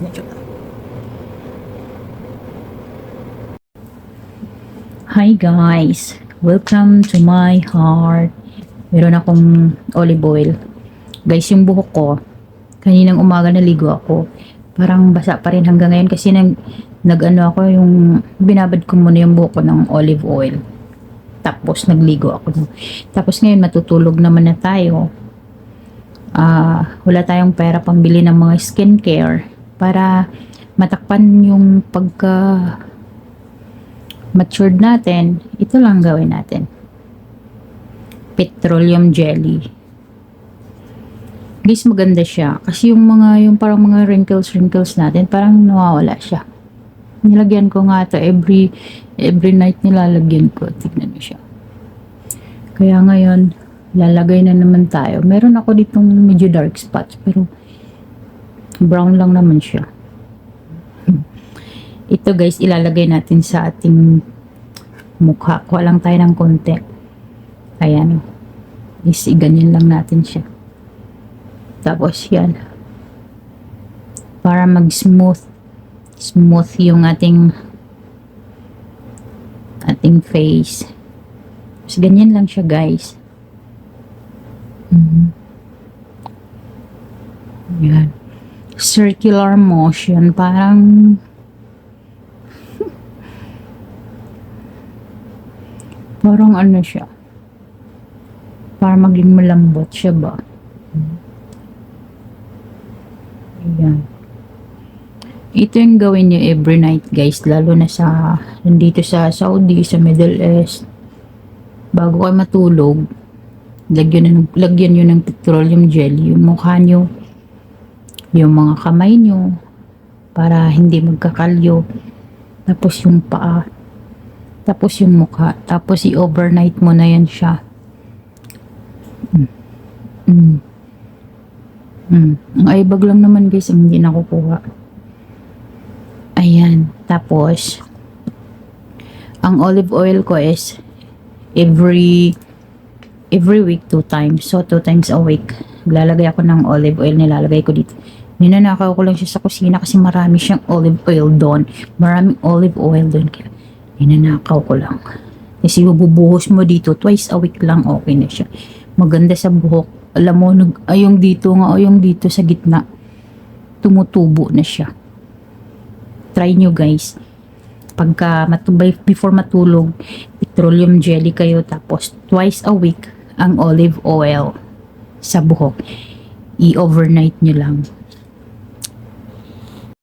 Hi guys! Welcome to my heart. Meron akong olive oil. Guys, yung buhok ko, kaninang umaga naligo ako. Parang basa pa rin hanggang ngayon kasi nag, nag-ano ako yung binabad ko muna yung buhok ko ng olive oil. Tapos nagligo ako. Tapos ngayon matutulog naman na tayo. Ah, wala tayong pera pambili ng mga skincare para matakpan yung pagka matured natin, ito lang gawin natin. Petroleum jelly. Guys, maganda siya. Kasi yung mga, yung parang mga wrinkles, wrinkles natin, parang nawawala siya. Nilagyan ko nga ito every, every night nilalagyan ko. Tignan mo siya. Kaya ngayon, lalagay na naman tayo. Meron ako ditong medyo dark spots, pero brown lang naman siya. Ito guys, ilalagay natin sa ating mukha. Kuha lang tayo ng konti. Ayan. Is, ganyan lang natin siya. Tapos yan. Para mag-smooth. Smooth yung ating ating face. Tapos ganyan lang siya guys. Mhm. Yan. Circular motion. Parang Parang ano siya. Para maging malambot siya ba? Ayan. Ito yung gawin nyo every night guys. Lalo na sa, nandito sa Saudi, sa Middle East. Bago kayo matulog, lagyan, ng- lagyan nyo ng petroleum jelly. Yung mukha nyo, yung mga kamay nyo, para hindi magkakalyo. Tapos yung paa. Tapos yung mukha. Tapos i-overnight mo na yan siya. Mm. Mm. Mm. Ang eyebag lang naman guys, ang hindi nakukuha. Ayan. Tapos, ang olive oil ko is every every week two times. So, two times a week. Lalagay ako ng olive oil, nilalagay ko dito. Ninanakaw ko lang siya sa kusina kasi marami siyang olive oil doon. Maraming olive oil doon. Kaya, ninanakaw ko lang. Kasi bubuhos mo dito, twice a week lang, okay na siya. Maganda sa buhok. Alam mo, nag, ay, yung dito nga, o yung dito sa gitna, tumutubo na siya. Try nyo guys. Pagka matubay, before matulog, petroleum jelly kayo, tapos twice a week, ang olive oil sa buhok. I-overnight nyo lang.